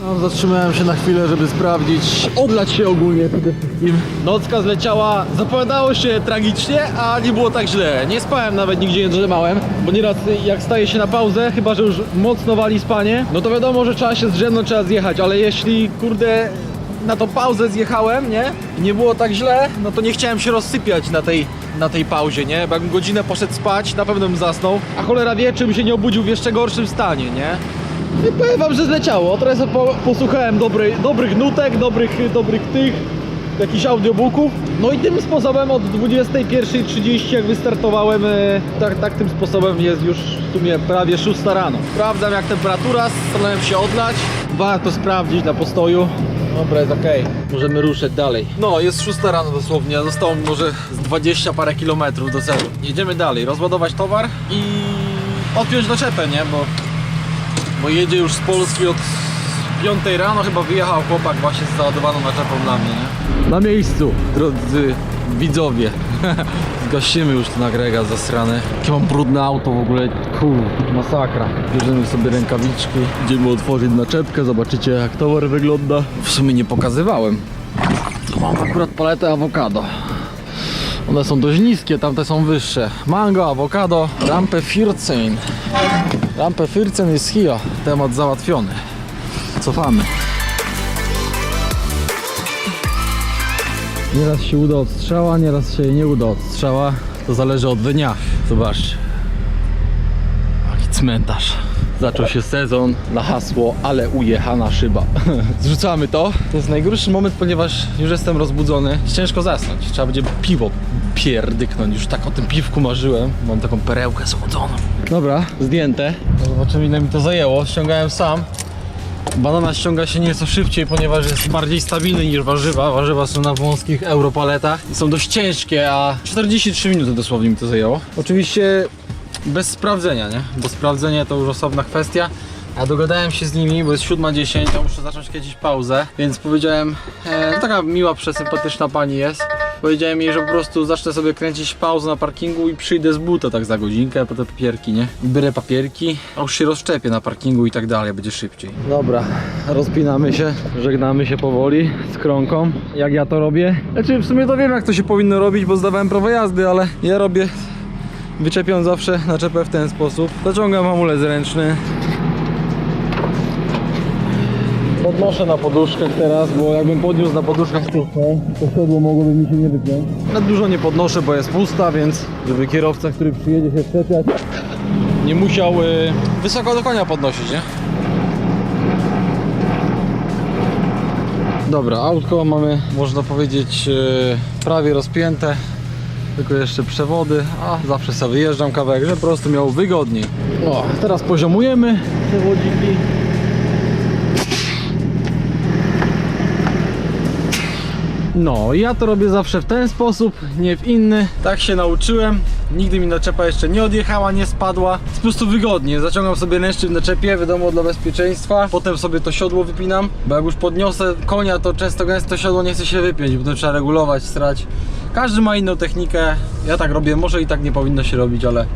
No, zatrzymałem się na chwilę, żeby sprawdzić, odlać się ogólnie przede wszystkim. Nocka zleciała, zapowiadało się tragicznie, a nie było tak źle. Nie spałem nawet nigdzie nie drzemałem, bo nieraz jak staje się na pauzę, chyba że już mocno wali spanie, no to wiadomo, że trzeba się zdrzemnąć, trzeba zjechać, ale jeśli kurde na tą pauzę zjechałem, nie? I nie było tak źle, no to nie chciałem się rozsypiać na tej, na tej pauzie, nie? Bo jakbym godzinę poszedł spać, na pewno bym zasnął, a cholera wie, czym się nie obudził w jeszcze gorszym stanie, nie? I powiem wam, że zleciało. Teraz po, posłuchałem dobrych nutek, dobrych, dobrych tych, jakichś audiobooków. No i tym sposobem od 21.30 jak wystartowałem, e, tak, tak tym sposobem jest już w sumie prawie 6 rano. Sprawdzam jak temperatura, starałem się odlać. Warto sprawdzić na postoju. Dobra, jest okej. Możemy ruszyć dalej. No, jest 6 rano dosłownie, zostało mi może z 20 parę kilometrów do celu. Jedziemy dalej, rozładować towar i odpiąć doczepę, nie? Bo bo jedzie już z Polski od 5 rano, chyba wyjechał chłopak właśnie z załadowaną naczepą dla mnie, nie? Na miejscu, drodzy widzowie. Zgasimy już ten agregat zasrany. Jakie mam brudne auto w ogóle, kur, masakra. Bierzemy sobie rękawiczki, idziemy otworzyć naczepkę, zobaczycie jak towar wygląda. W sumie nie pokazywałem. Tu mam akurat paletę awokado. One są dość niskie, tamte są wyższe. Mango, awokado, rampę 14. Rampę 14 jest here. Temat załatwiony. Cofamy. Nieraz się uda od strzała, nieraz się nie uda od strzała. To zależy od dnia. Zobaczcie. Jaki cmentarz. Zaczął się sezon na hasło, ale ujechana szyba. Zrzucamy to. To jest najgorszy moment, ponieważ już jestem rozbudzony. Ciężko zasnąć. Trzeba będzie piwo pierdyknąć. Już tak o tym piwku marzyłem. Mam taką perełkę słodzoną. Dobra, zdjęte. No Zobaczymy ile mi to zajęło. Ściągałem sam. Banana ściąga się nieco szybciej, ponieważ jest bardziej stabilny niż warzywa. Warzywa są na wąskich europaletach i są dość ciężkie, a 43 minuty dosłownie mi to zajęło. Oczywiście bez sprawdzenia, nie? Bo sprawdzenie to już osobna kwestia. Ja dogadałem się z nimi, bo jest 7.10, ja muszę zacząć kiedyś pauzę, więc powiedziałem, e, taka miła, przesympatyczna pani jest. Powiedziałem jej, że po prostu zacznę sobie kręcić pauzę na parkingu i przyjdę z buta tak za godzinkę po te papierki, nie? Biorę papierki, a już się rozszczepię na parkingu i tak dalej, będzie szybciej. Dobra, rozpinamy się, żegnamy się powoli z krąką, jak ja to robię. Znaczy w sumie to wiem jak to się powinno robić, bo zdawałem prawo jazdy, ale ja robię Wyczepiam zawsze naczepę w ten sposób. Zaciągam hamulec ręczny. Podnoszę na poduszkach teraz, bo jakbym podniósł na poduszkach stówkę, to siodło mogłoby mi się nie wypiąć. Na dużo nie podnoszę, bo jest pusta, więc żeby kierowca, który przyjedzie się szczepiać, nie musiał y, wysoko do konia podnosić, nie? Dobra, autko mamy, można powiedzieć, y, prawie rozpięte tylko jeszcze przewody, a zawsze sobie wyjeżdżam kawałek, żeby po prostu miał wygodniej. O, teraz poziomujemy przewodziki. No, ja to robię zawsze w ten sposób, nie w inny. Tak się nauczyłem. Nigdy mi naczepa jeszcze nie odjechała, nie spadła. Jest po prostu wygodnie. Zaciągam sobie ręczny w naczepie, wiadomo, dla bezpieczeństwa. Potem sobie to siodło wypinam, bo jak już podniosę konia, to często gęsto siodło nie chce się wypiąć, bo to trzeba regulować, strać. Każdy ma inną technikę. Ja tak robię, może i tak nie powinno się robić, ale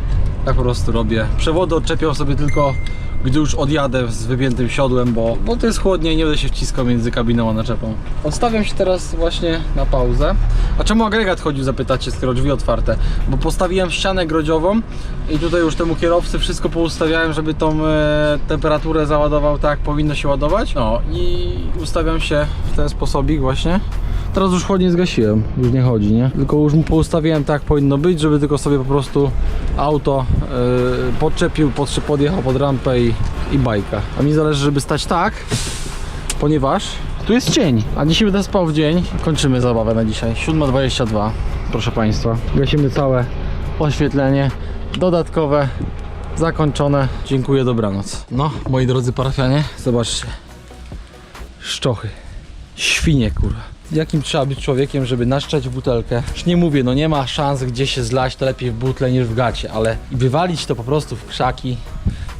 tak po prostu robię. Przewody odczepiam sobie tylko gdy już odjadę z wypiętym siodłem, bo, bo to jest chłodnie i nie będę się wciskał między kabiną a naczepą. Odstawiam się teraz właśnie na pauzę. A czemu agregat chodził, zapytacie, skoro drzwi otwarte? Bo postawiłem ścianę grodziową i tutaj już temu kierowcy wszystko poustawiałem, żeby tą e, temperaturę załadował tak, jak powinno się ładować. No i ustawiam się w ten sposobik właśnie. Teraz już chłodnie zgasiłem, już nie chodzi, nie? Tylko już mu poustawiłem tak jak powinno być, żeby tylko sobie po prostu auto yy, podczepił, podjechał pod rampę i, i bajka. A mi zależy, żeby stać tak, ponieważ tu jest cień, a dzisiaj będę spał w dzień. Kończymy zabawę na dzisiaj. 7.22, proszę Państwa. Gasimy całe oświetlenie, dodatkowe, zakończone. Dziękuję, dobranoc. No, moi drodzy parafianie, zobaczcie. Szczochy. Świnie, kurwa. Jakim trzeba być człowiekiem, żeby naszczać butelkę? Już nie mówię, no nie ma szans gdzie się zlać, to lepiej w butle niż w gacie, ale wywalić to po prostu w krzaki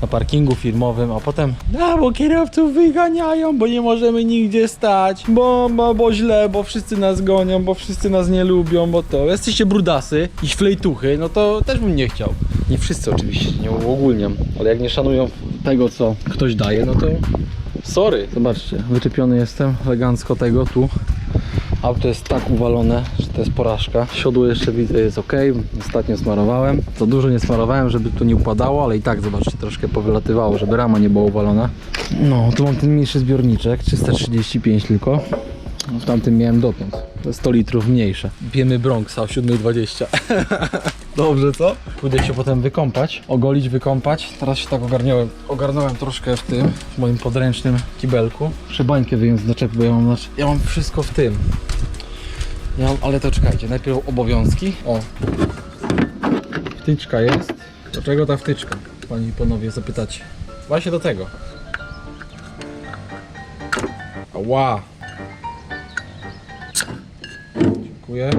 na parkingu firmowym, a potem no bo kierowców wyganiają, bo nie możemy nigdzie stać, bo, bo, bo źle, bo wszyscy nas gonią, bo wszyscy nas nie lubią, bo to. Jesteście brudasy i flejtuchy, no to też bym nie chciał. Nie wszyscy oczywiście, nie uogólniam, ale jak nie szanują tego, co ktoś daje, no to Sorry. Zobaczcie, wyczepiony jestem elegancko tego tu. Auto jest tak uwalone, że to jest porażka. Siodło jeszcze widzę jest ok. Ostatnio smarowałem. To dużo nie smarowałem, żeby tu nie upadało, ale i tak zobaczcie, troszkę powylatywało, żeby rama nie była uwalona. No, tu mam ten mniejszy zbiorniczek, 335 tylko. W tamtym miałem dotąd. To 100 litrów mniejsze. Wiemy Bronxa o 7.20. Dobrze, co? Pójdę się potem wykąpać, ogolić, wykąpać. Teraz się tak ogarniałem. Ogarnąłem troszkę w tym, w moim podręcznym kibelku. Muszę bańkę wyjąć z bo ja mam, ja mam wszystko w tym. Ja mam, ale to czekajcie, najpierw obowiązki. O. Wtyczka jest. Do czego ta wtyczka? Pani i panowie zapytacie. Właśnie do tego. Ła. Dziękuję.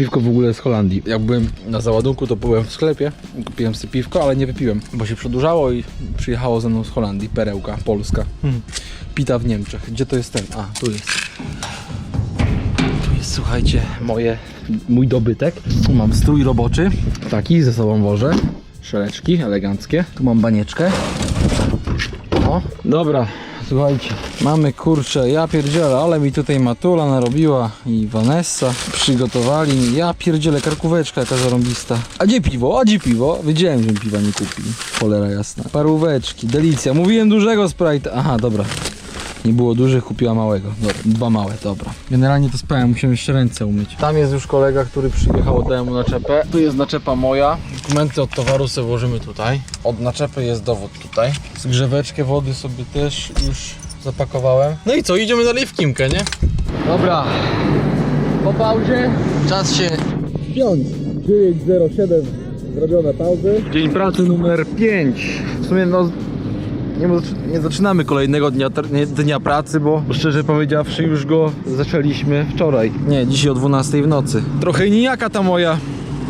Piwko w ogóle z Holandii. Jak byłem na załadunku, to byłem w sklepie. Kupiłem sobie piwko, ale nie wypiłem, bo się przedłużało i przyjechało ze mną z Holandii. Perełka, Polska. Hmm. Pita w Niemczech. Gdzie to jest ten? A, tu jest. Tu jest, słuchajcie, moje, mój dobytek. Tu mam strój roboczy. Taki ze sobą wożę. Szeleczki eleganckie. Tu mam banieczkę. O, dobra, słuchajcie, mamy kurczę, ja pierdzielę, ale mi tutaj Matula narobiła i Vanessa przygotowali ja pierdzielę, karkóweczka jaka zarąbista. A gdzie piwo? A gdzie piwo? Wiedziałem, że piwa nie kupili, cholera jasna. Paróweczki, delicja, mówiłem dużego Sprite, aha, dobra. Nie było dużych, kupiła małego. Dobra, dwa małe, dobra. Generalnie to spałem, musiałem jeszcze ręce umyć. Tam jest już kolega, który przyjechał, oddałem mu naczepę. Tu jest naczepa moja. Dokumenty od towaru sobie włożymy tutaj. Od naczepy jest dowód tutaj. Zgrzeweczkę wody sobie też już zapakowałem. No i co, idziemy dalej w Kimkę, nie? Dobra. Po pauzie czas się wpiąć. 9.07 zrobione pauzy. Dzień pracy numer 5. W sumie no nie, nie zaczynamy kolejnego dnia, dnia pracy, bo szczerze powiedziawszy już go zaczęliśmy wczoraj. Nie, dzisiaj o 12 w nocy. Trochę nijaka ta moja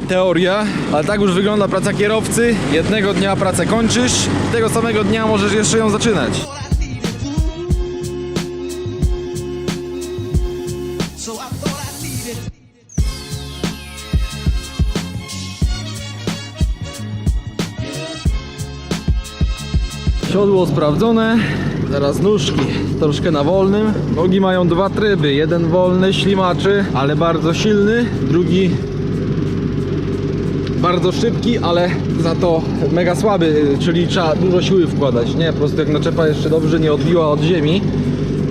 teoria, ale tak już wygląda praca kierowcy. Jednego dnia pracę kończysz, tego samego dnia możesz jeszcze ją zaczynać. Siodło sprawdzone, teraz nóżki troszkę na wolnym. Nogi mają dwa tryby, jeden wolny, ślimaczy, ale bardzo silny, drugi bardzo szybki, ale za to mega słaby, czyli trzeba dużo siły wkładać, nie? Po prostu jak naczepa jeszcze dobrze nie odbiła od ziemi,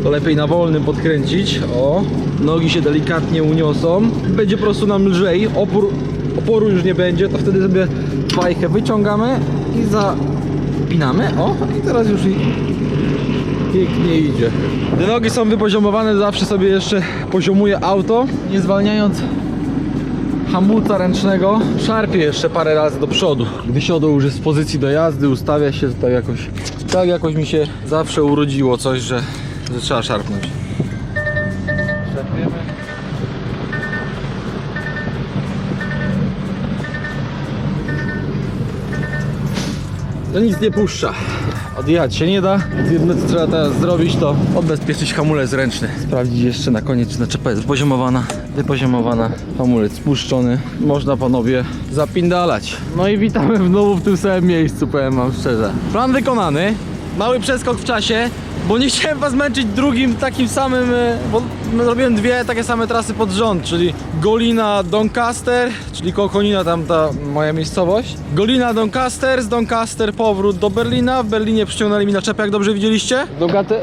to lepiej na wolnym podkręcić, o, nogi się delikatnie uniosą, będzie po prostu nam lżej, opór, oporu już nie będzie, to wtedy sobie fajkę wyciągamy i zapinamy, o, i teraz już i pięknie idzie. Gdy nogi są wypoziomowane, zawsze sobie jeszcze poziomuję auto, nie zwalniając hamulca ręcznego szarpie jeszcze parę razy do przodu. Gdy siodło już jest w pozycji do jazdy, ustawia się tak jakoś, tak jakoś mi się zawsze urodziło coś, że, że trzeba szarpnąć. To nic nie puszcza. Odjechać się nie da. Jedyne co trzeba teraz zrobić to odbezpieczyć hamulec ręczny. Sprawdzić jeszcze na koniec czy naczepa jest poziomowana, wypoziomowana. Hamulec spuszczony. Można panowie zapindalać. No i witamy znowu w tym samym miejscu, powiem wam szczerze. Plan wykonany. Mały przeskok w czasie, bo nie chciałem was męczyć drugim takim samym, e, bo zrobiłem dwie takie same trasy pod rząd, czyli Golina Doncaster, czyli koło Konina tam ta moja miejscowość. Golina Doncaster, z Doncaster powrót do Berlina, w Berlinie przyciągnęli mi naczepę, jak dobrze widzieliście.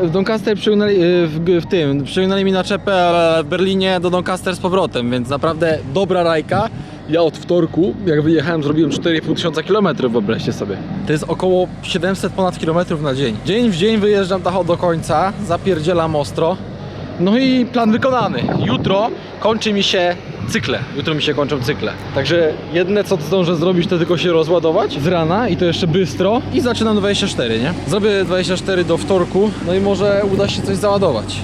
W Doncaster przyciągnęli, e, w, w tym, przyciągnęli mi naczepę, ale w Berlinie do Doncaster z powrotem, więc naprawdę dobra rajka. Ja od wtorku, jak wyjechałem, zrobiłem 4,5 tysiąca kilometrów, wyobraźcie sobie. To jest około 700 ponad kilometrów na dzień. Dzień w dzień wyjeżdżam tak do końca, zapierdzielam ostro. No i plan wykonany. Jutro kończy mi się cykle. Jutro mi się kończą cykle. Także jedne co zdążę zrobić to tylko się rozładować z rana i to jeszcze bystro i zaczynam 24, nie? Zrobię 24 do wtorku, no i może uda się coś załadować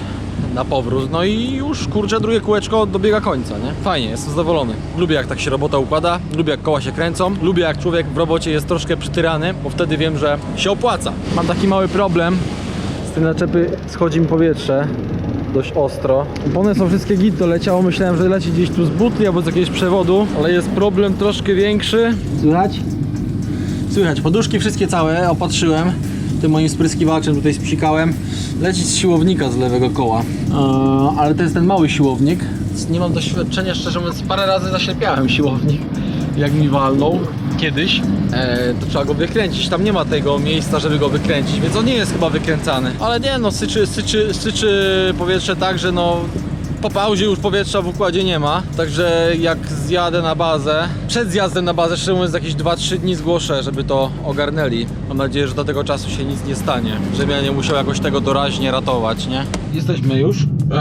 na powrót. No i już kurczę drugie kółeczko dobiega końca, nie? Fajnie, jestem zadowolony. Lubię jak tak się robota układa, lubię jak koła się kręcą, lubię jak człowiek w robocie jest troszkę przytyrany, bo wtedy wiem, że się opłaca. Mam taki mały problem. Z tej naczepy schodzi mi powietrze dość ostro. Opony są wszystkie git, to leciało. Myślałem, że leci gdzieś tu z butli albo z jakiegoś przewodu, ale jest problem troszkę większy. Słychać? Słychać. Poduszki wszystkie całe opatrzyłem. Tym moim spryskiwaczem tutaj spsikałem. Leci z siłownika z lewego koła. Eee, ale to jest ten mały siłownik. Nie mam doświadczenia, szczerze mówiąc, parę razy zaślepiałem siłownik. Jak mi walnął kiedyś, eee, to trzeba go wykręcić. Tam nie ma tego miejsca, żeby go wykręcić, więc on nie jest chyba wykręcany. Ale nie, no syczy, syczy, syczy powietrze tak, że no po pauzie już powietrza w układzie nie ma, także jak zjadę na bazę, przed zjazdem na bazę, szczerze mówiąc, jakieś 2-3 dni zgłoszę, żeby to ogarnęli. Mam nadzieję, że do tego czasu się nic nie stanie, żebym ja nie musiał jakoś tego doraźnie ratować, nie? Jesteśmy już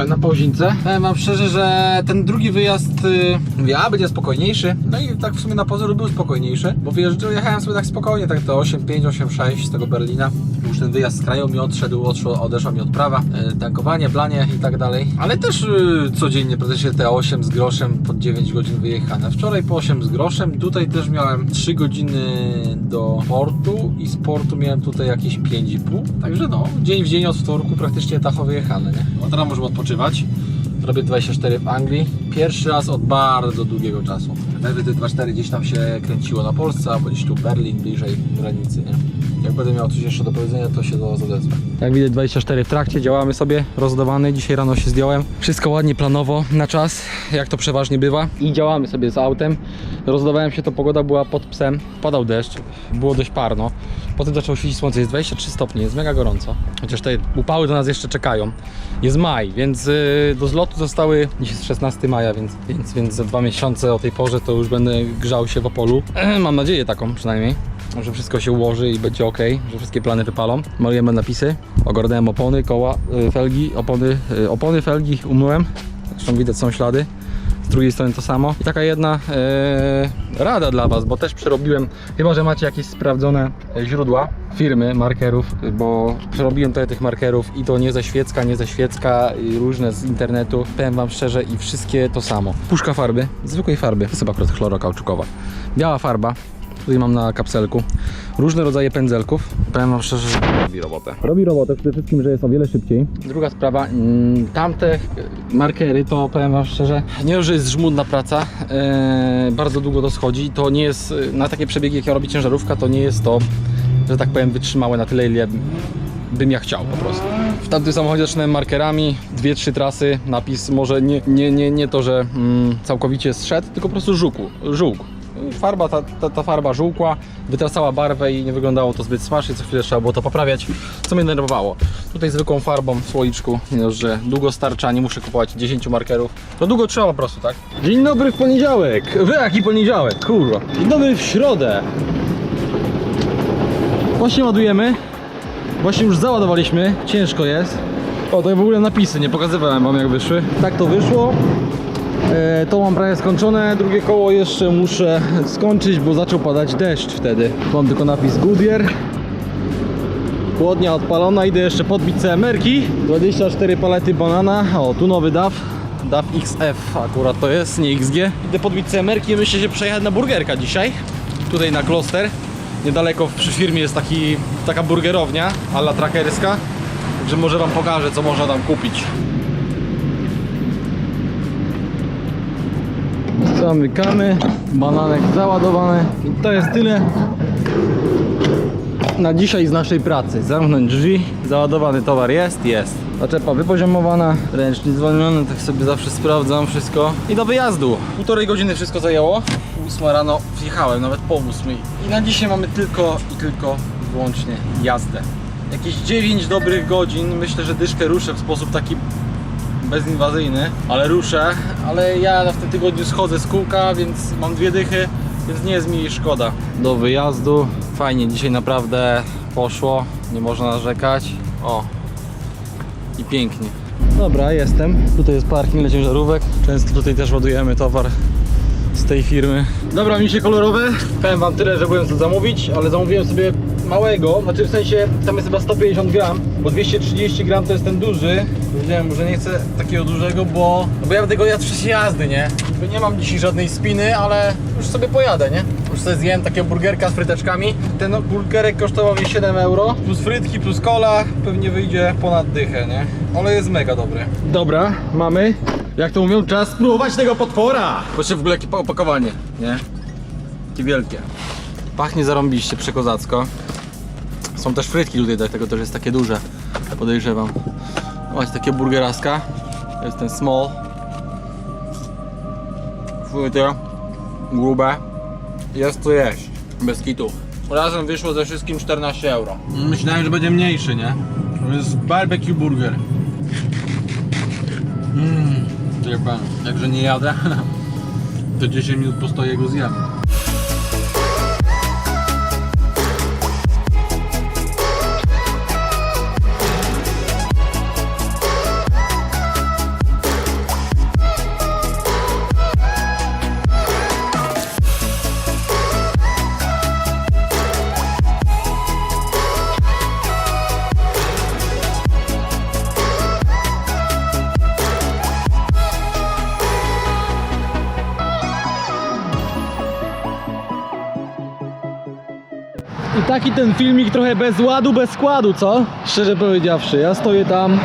na pauzince. Powiem wam szczerze, że ten drugi wyjazd, y, mówię, a będzie spokojniejszy. No i tak w sumie na pozoru był spokojniejszy, bo wyjeżdżałem, jechałem sobie tak spokojnie, tak to 8,5, 8,6 z tego Berlina. Już ten wyjazd z kraju mi odszedł, odszło, odeszła mi odprawa, e, tankowanie, blanie i tak dalej. Ale też y, codziennie praktycznie te 8 z groszem pod 9 godzin wyjechane. Wczoraj po 8 z groszem, tutaj też miałem 3 godziny do portu i z portu miałem tutaj jakieś 5,5. Także no, dzień w dzień od wtorku praktycznie tacho wyjechane, nie? No teraz możemy odpoczywać. Robię 24 w Anglii. Pierwszy raz od bardzo długiego czasu. Ewy 24 gdzieś tam się kręciło na Polsce, albo gdzieś tu Berlin, bliżej granicy, nie? Jak będę miał coś jeszcze do powiedzenia, to się do was odezwę. Jak widać 24 w trakcie, działamy sobie, rozdawany. Dzisiaj rano się zdjąłem. Wszystko ładnie, planowo, na czas, jak to przeważnie bywa. I działamy sobie z autem. Rozdawałem się, to pogoda była pod psem. Padał deszcz, było dość parno. Potem zaczęło świecić słońce, jest 23 stopnie, jest mega gorąco. Chociaż te upały do nas jeszcze czekają. Jest maj, więc yy, do zlotu zostały, dziś jest 16 maja, więc, więc, więc za dwa miesiące o tej porze to już będę grzał się w Opolu. Mam nadzieję taką przynajmniej że wszystko się ułoży i będzie ok, że wszystkie plany wypalą. Malujemy napisy, ogarnąłem opony, koła, y, felgi, opony, y, opony, felgi umyłem. Zresztą widać są ślady. Drugiej strony to samo. I taka jedna e, rada dla Was, bo też przerobiłem, chyba że macie jakieś sprawdzone e, źródła firmy markerów, bo przerobiłem tutaj tych markerów i to nie ze świecka, nie ze świecka, różne z internetu. Powiem Wam szczerze i wszystkie to samo. Puszka farby, zwykłej farby, to jest chyba akurat chlorokauczukowa. Biała farba, Tutaj mam na kapselku różne rodzaje pędzelków. Powiem wam szczerze, że robi robotę. Robi robotę przede wszystkim, że jest o wiele szybciej. Druga sprawa, mm, tamte markery to powiem wam szczerze, nie że jest żmudna praca, e, bardzo długo to schodzi. To nie jest, e, na takie przebiegi jak ja robi ciężarówka, to nie jest to, że tak powiem, wytrzymałe na tyle, ile bym ja chciał po prostu. W tamtym samochodzie zaczynałem markerami, dwie, trzy trasy, napis może nie, nie, nie, nie to, że mm, całkowicie zszedł, tylko po prostu żółkł, Farba, ta, ta, ta farba żółkła, wytracała barwę i nie wyglądało to zbyt smacznie, co chwilę trzeba było to poprawiać, co mnie denerwowało. Tutaj zwykłą farbą w słoiczku, nie że długo starcza, nie muszę kupować 10 markerów. To długo trzeba po prostu, tak? Dzień dobry w poniedziałek! Wy jaki poniedziałek, kurwa! Dzień dobry w środę! Właśnie ładujemy. Właśnie już załadowaliśmy, ciężko jest. O, to w ogóle napisy, nie pokazywałem wam jak wyszły. Tak to wyszło. E, to mam prawie skończone, drugie koło jeszcze muszę skończyć, bo zaczął padać deszcz wtedy. Mam tylko napis Goodyear. Chłodnia odpalona, idę jeszcze podbić CMR-ki. 24 palety banana, o tu nowy DAF. DAF XF akurat to jest, nie XG. Idę podbić CMR-ki, myślę się przejechać na burgerka dzisiaj. Tutaj na kloster. Niedaleko przy firmie jest taki, taka burgerownia, alla trackerska. Także może wam pokażę co można tam kupić. Zamykamy, bananek załadowany i to jest tyle na dzisiaj z naszej pracy. Zamknąć drzwi, załadowany towar jest, jest. Zaczepa wypoziomowana, ręcznie zwolniony, tak sobie zawsze sprawdzam wszystko. I do wyjazdu. Półtorej godziny wszystko zajęło. Ósma rano wjechałem, nawet po ósmej. I na dzisiaj mamy tylko i tylko wyłącznie jazdę. Jakieś 9 dobrych godzin, myślę, że dyszkę ruszę w sposób taki bezinwazyjny, ale ruszę, ale ja w tym tygodniu schodzę z kółka, więc mam dwie dychy, więc nie jest mi szkoda. Do wyjazdu, fajnie, dzisiaj naprawdę poszło, nie można narzekać. O, i pięknie. Dobra, jestem. Tutaj jest parking dla ciężarówek. Często tutaj też ładujemy towar z tej firmy. Dobra, mi się kolorowe. Powiem wam tyle, że byłem zamówić, ale zamówiłem sobie małego, znaczy w sensie tam jest chyba 150 gram, bo 230 gram to jest ten duży. Powiedziałem, że nie chcę takiego dużego, bo, no bo ja będę go jadł czasie jazdy, nie? Bo nie mam dzisiaj żadnej spiny, ale już sobie pojadę, nie? Już sobie zjem takiego burgerka z fryteczkami. Ten burgerek kosztował mi 7 euro, plus frytki, plus cola, pewnie wyjdzie ponad dychę, nie? Ale jest mega dobry. Dobra, mamy. Jak to mówią, czas spróbować tego potwora! Proszę w ogóle jakie opakowanie, nie? Takie wielkie. Pachnie zarąbiście, przekozacko. Są też frytki tutaj, dlatego też jest takie duże. Podejrzewam. Właśnie takie burgeraska. To jest ten small. Fryty. Grube. Jest to jeść. Bez kitu. Razem wyszło ze wszystkim 14 euro. Myślałem, że będzie mniejszy, nie? To jest barbecue burger. Mmm, pan, jakże nie jadę, to 10 minut postoję go zjem. I taki ten filmik trochę bez ładu, bez składu, co? Szczerze powiedziawszy, ja stoję tam.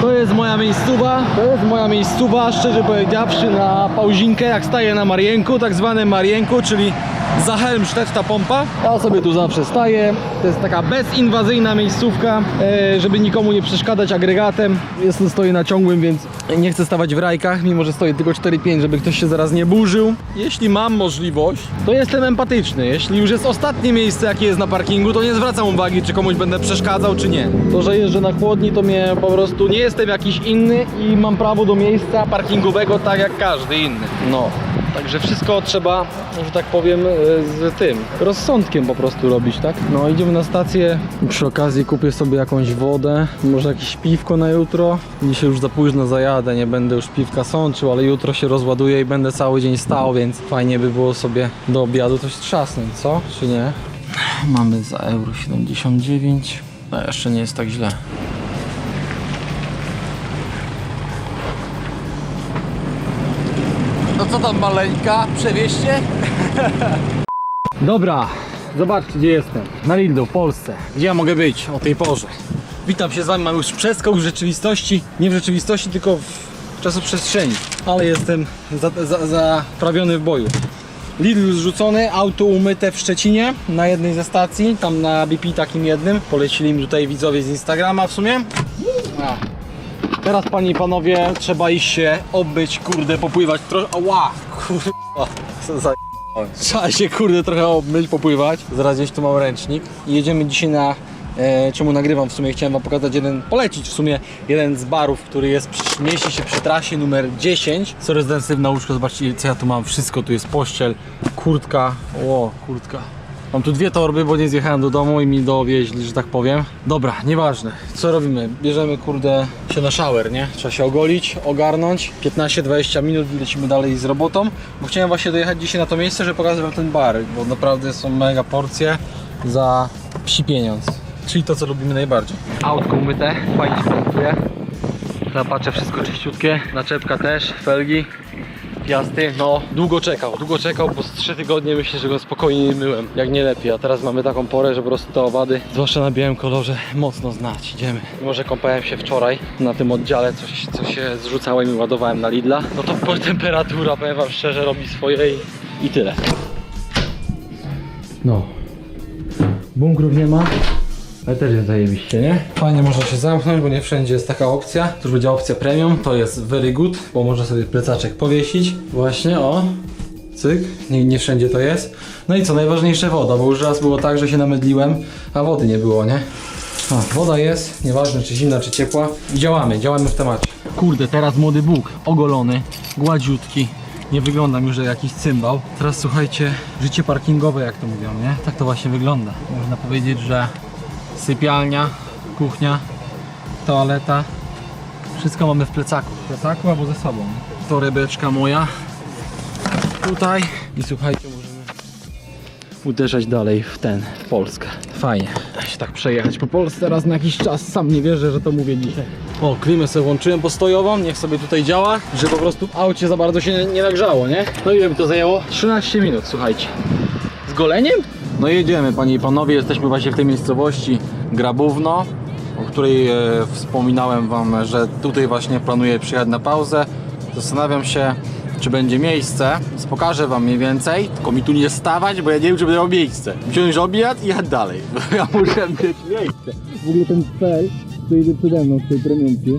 To jest moja miejscowa, to jest moja miejscowa, szczerze powiedziawszy, na pauzinkę, jak staję na Marienku, tak zwanym Marienku, czyli za Helmstedt ta pompa. Ja sobie tu zawsze staję, to jest taka bezinwazyjna miejscówka, e, żeby nikomu nie przeszkadzać agregatem. Jestem stoję na ciągłym, więc nie chcę stawać w rajkach, mimo że stoję tylko 4-5, żeby ktoś się zaraz nie burzył. Jeśli mam możliwość, to jestem empatyczny. Jeśli już jest ostatnie miejsce, jakie jest na parkingu, to nie zwracam uwagi, czy komuś będę przeszkadzał, czy nie. To, że jeżdżę na chłodni, to mnie po prostu nie jestem jakiś inny i mam prawo do miejsca parkingowego tak jak każdy inny. No. Także wszystko trzeba, że tak powiem, e, z tym rozsądkiem po prostu robić, tak? No idziemy na stację. Przy okazji kupię sobie jakąś wodę, może jakieś piwko na jutro. Dzisiaj już za późno zajadę, nie będę już piwka sączył, ale jutro się rozładuję i będę cały dzień stał, więc fajnie by było sobie do obiadu coś trzasnąć, co? Czy nie? Mamy za euro 79. No jeszcze nie jest tak źle. Tam maleńka? Przewieźcie? Dobra, zobaczcie gdzie jestem. Na Lidlu w Polsce. Gdzie ja mogę być o tej porze? Witam się z wami, mam już przeskok w rzeczywistości. Nie w rzeczywistości, tylko w czasoprzestrzeni. Ale jestem za- za- zaprawiony w boju. Lidl zrzucony, auto umyte w Szczecinie na jednej ze stacji, tam na BP takim jednym. Polecili mi tutaj widzowie z Instagrama w sumie. A. Teraz panie i panowie, trzeba iść się obyć, kurde, popływać trochę. Ła, kurwa, co za Trzeba się kurde trochę obmyć, popływać. Zaraz gdzieś tu mam ręcznik. I jedziemy dzisiaj na. E, czemu nagrywam? W sumie chciałem wam pokazać jeden, polecić w sumie jeden z barów, który jest, przy- mieści się przy trasie numer 10. Co rezydensywna łóżko, zobaczcie co ja tu mam. Wszystko tu jest pościel, kurtka. O, kurtka. Mam tu dwie torby, bo nie zjechałem do domu i mi dowieźli, że tak powiem. Dobra, nieważne. Co robimy? Bierzemy kurde się na shower, nie? Trzeba się ogolić, ogarnąć. 15-20 minut lecimy dalej z robotą. Bo chciałem właśnie dojechać dzisiaj na to miejsce, żeby pokazać wam ten bar, bo naprawdę są mega porcje za psi pieniądz. Czyli to, co lubimy najbardziej. Autko umyte, fajnie się. Zapatrzę, wszystko czyściutkie. Naczepka też, felgi. Piasty, no. Długo czekał, długo czekał, bo z 3 tygodnie myślę, że go spokojnie nie myłem, jak nie lepiej, a teraz mamy taką porę, że po prostu te owady, zwłaszcza na białym kolorze, mocno znać, idziemy. Mimo, że kąpałem się wczoraj na tym oddziale, coś, co się zrzucałem i ładowałem na Lidla, no to temperatura, powiem wam szczerze, robi swoje i, i tyle. No, bunkrów nie ma, ale też jest zajebiście, nie? Fajnie można się zamknąć, bo nie wszędzie jest taka opcja. Tu już będzie opcja premium, to jest very good, bo można sobie plecaczek powiesić. Właśnie, o. Cyk, nie, nie wszędzie to jest. No i co, najważniejsze woda, bo już raz było tak, że się namydliłem, a wody nie było, nie? A, woda jest, nieważne czy zimna, czy ciepła. Działamy, działamy w temacie. Kurde, teraz młody Bóg, ogolony, gładziutki. Nie wyglądam już jak jakiś cymbał. Teraz słuchajcie, życie parkingowe, jak to mówią, nie? Tak to właśnie wygląda. Można powiedzieć, że sypialnia, kuchnia, toaleta. Wszystko mamy w plecaku. W plecaku albo ze sobą. Torebeczka moja. Tutaj. I słuchajcie, możemy uderzać dalej w ten, w Polskę. Fajnie. Się tak przejechać po Polsce raz na jakiś czas. Sam nie wierzę, że to mówię dzisiaj. O, klimę sobie włączyłem postojową, niech sobie tutaj działa, że po prostu w aucie za bardzo się nie, nie nagrzało, nie? No ile mi to zajęło? 13 minut, słuchajcie. Z goleniem? No jedziemy, panie i panowie, jesteśmy właśnie w tej miejscowości Grabówno, o której e, wspominałem wam, że tutaj właśnie planuję przyjechać na pauzę. Zastanawiam się, czy będzie miejsce. Więc pokażę wam mniej więcej, tylko mi tu nie stawać, bo ja nie wiem, czy będę miał miejsce. Wziąć obiad i jechać dalej. Ja muszę mieć miejsce. W ogóle ten cel, co idzie przede mną w tej premiumki,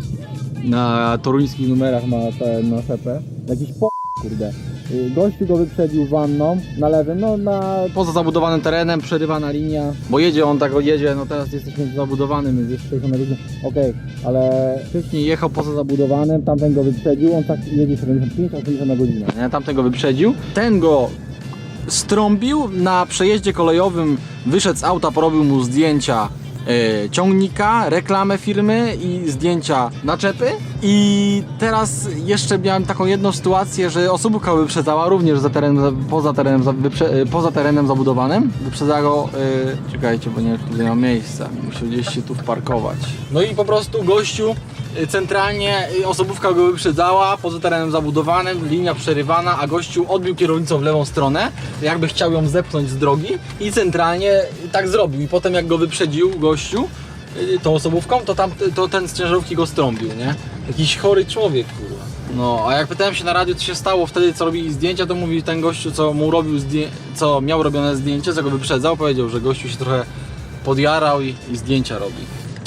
na toruńskich numerach ma ten na szepę. Jakiś po... kurde. Y, Gościu go wyprzedził wanną na lewym, no na... Poza zabudowanym terenem, przerywana linia. Bo jedzie on tak jedzie, no teraz jesteśmy zabudowanym, jest jeszcze 60 na godzinę. Okej, ale wcześniej jechał poza zabudowanym, tamten go wyprzedził, on tak jedzie 75-80 na godzinę. Nie? Tamten go wyprzedził, ten go strąbił na przejeździe kolejowym, wyszedł z auta, porobił mu zdjęcia e, ciągnika, reklamę firmy i zdjęcia naczepy. I teraz jeszcze miałem taką jedną sytuację, że osobówka wyprzedzała również za teren, za, poza, terenem, za, wyprze, e, poza terenem zabudowanym. Wyprzedzała go, e, czekajcie, bo nie wiem, tutaj ma miejsca, muszę gdzieś się tu wparkować. No i po prostu gościu centralnie osobówka go wyprzedzała, poza terenem zabudowanym, linia przerywana, a gościu odbił kierownicą w lewą stronę, jakby chciał ją zepchnąć z drogi i centralnie tak zrobił. I potem jak go wyprzedził gościu, y, tą osobówką, to tam to ten z ciężarówki go strąbił, nie? Jakiś chory człowiek, kurwa. No, a jak pytałem się na radiu, co się stało wtedy, co robili zdjęcia, to mówi ten gościu, co mu robił co miał robione zdjęcie, co go wyprzedzał, powiedział, że gościu się trochę podjarał i, i zdjęcia robi.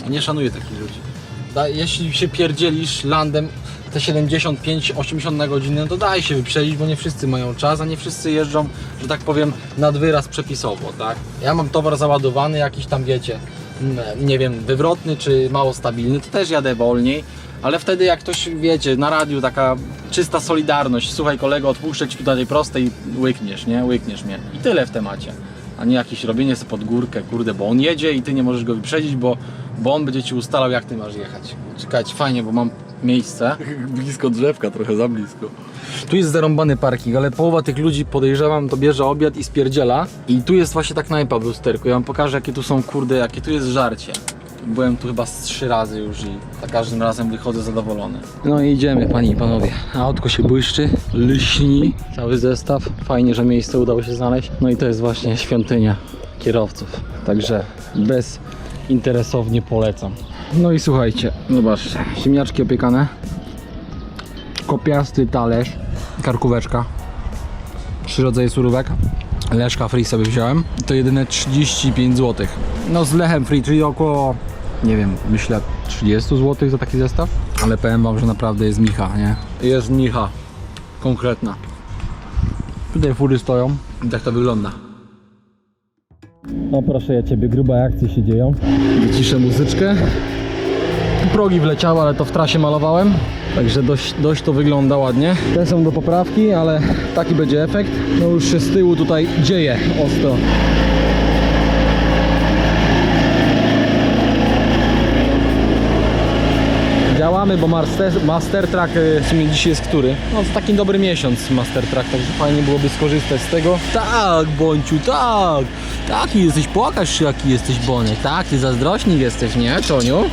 Nie szanuję takich ludzi. Jeśli się pierdzielisz landem te 75-80 na godzinę, to daj się wyprzedzić, bo nie wszyscy mają czas, a nie wszyscy jeżdżą, że tak powiem, nad wyraz przepisowo, tak? Ja mam towar załadowany, jakiś tam wiecie, nie wiem, wywrotny czy mało stabilny, to też jadę wolniej, ale wtedy jak ktoś, wiecie, na radiu taka czysta solidarność, słuchaj kolego, odpuszczę ci tutaj tej prostej, łykniesz, nie? Łykniesz mnie. I tyle w temacie. A nie jakieś robienie sobie pod górkę, kurde, bo on jedzie i ty nie możesz go wyprzedzić, bo, bo on będzie ci ustalał, jak ty masz jechać. Czekajcie, fajnie, bo mam miejsce. blisko drzewka, trochę za blisko. Tu jest zarąbany parking, ale połowa tych ludzi podejrzewam to bierze obiad i spierdziela. I tu jest właśnie ta knajpa w lusterku. Ja wam pokażę, jakie tu są, kurde, jakie tu jest żarcie. Byłem tu chyba z trzy razy już i za każdym razem wychodzę zadowolony. No i idziemy, panie i panowie. Autko się błyszczy, lśni, cały zestaw. Fajnie, że miejsce udało się znaleźć. No i to jest właśnie świątynia kierowców. Także bezinteresownie polecam. No i słuchajcie, zobaczcie, ziemniaczki opiekane, kopiasty talerz, karkóweczka, trzy rodzaje surówek, leszka free sobie wziąłem, to jedyne 35 zł. No z lechem free, czyli około, nie wiem, myślę 30 zł za taki zestaw, ale powiem wam, że naprawdę jest micha, nie? Jest micha, konkretna. Tutaj fury stoją tak to wygląda. No proszę ja ciebie, grube akcje się dzieją. Wyciszę muzyczkę. Progi wleciały, ale to w trasie malowałem. Także dość, dość to wygląda ładnie. Te są do poprawki, ale taki będzie efekt. No już się z tyłu tutaj dzieje ostro. Działamy, bo Master, Master Track y, w sumie dzisiaj jest który? No taki dobry miesiąc Master Track, także fajnie byłoby skorzystać z tego. Tak, Bąciu, tak! Taki jesteś, pokaż się jaki jesteś Boniek. Tak, ty zazdrośnik jesteś, nie, Czoniu?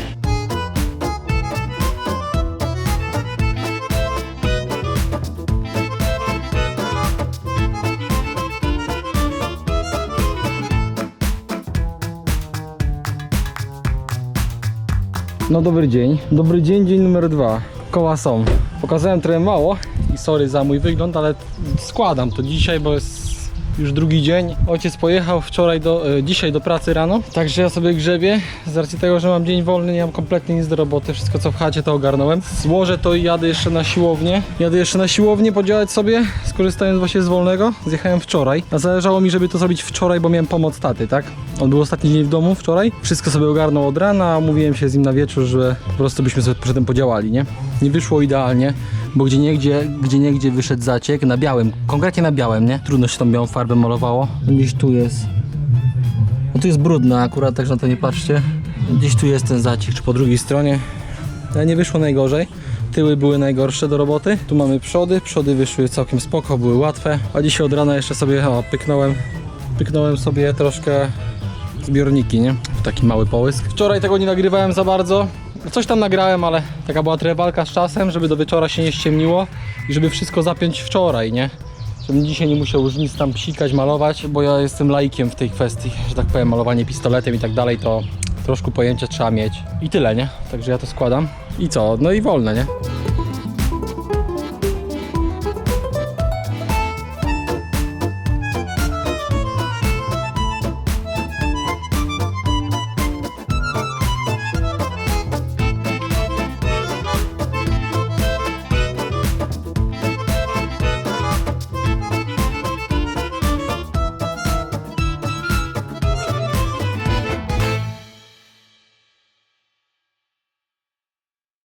No dobry dzień. Dobry dzień, dzień numer dwa. Koła są. Pokazałem trochę mało i sorry za mój wygląd, ale składam to dzisiaj, bo jest już drugi dzień. Ojciec pojechał wczoraj do, e, dzisiaj do pracy rano, także ja sobie grzebię. Z racji tego, że mam dzień wolny, nie mam kompletnie nic do roboty. Wszystko co w chacie to ogarnąłem. Złożę to i jadę jeszcze na siłownię. Jadę jeszcze na siłownię podziałać sobie, skorzystając właśnie z wolnego. Zjechałem wczoraj. A zależało mi, żeby to zrobić wczoraj, bo miałem pomoc taty, tak? On był ostatni dzień w domu wczoraj. Wszystko sobie ogarnął od rana, a umówiłem się z nim na wieczór, że po prostu byśmy sobie potem podziałali, nie? Nie wyszło idealnie, bo gdzie niegdzie, gdzie niegdzie wyszedł zaciek na białym, konkretnie na białym, nie? Trudno się tą białą farbę malowało. Gdzieś tu jest. No tu jest brudno akurat, także na to nie patrzcie. Gdzieś tu jest ten zaciek, czy po drugiej stronie. Ale nie wyszło najgorzej. Tyły były najgorsze do roboty. Tu mamy przody. Przody wyszły całkiem spoko, były łatwe. A dzisiaj od rana jeszcze sobie o, pyknąłem, pyknąłem sobie troszkę zbiorniki, nie? Taki mały połysk. Wczoraj tego nie nagrywałem za bardzo. Coś tam nagrałem, ale taka była trochę walka z czasem, żeby do wieczora się nie ściemniło i żeby wszystko zapiąć wczoraj, nie? Żebym dzisiaj nie musiał już nic tam psikać, malować, bo ja jestem laikiem w tej kwestii, że tak powiem, malowanie pistoletem i tak dalej, to troszkę pojęcia trzeba mieć. I tyle, nie? Także ja to składam. I co? No i wolne, nie?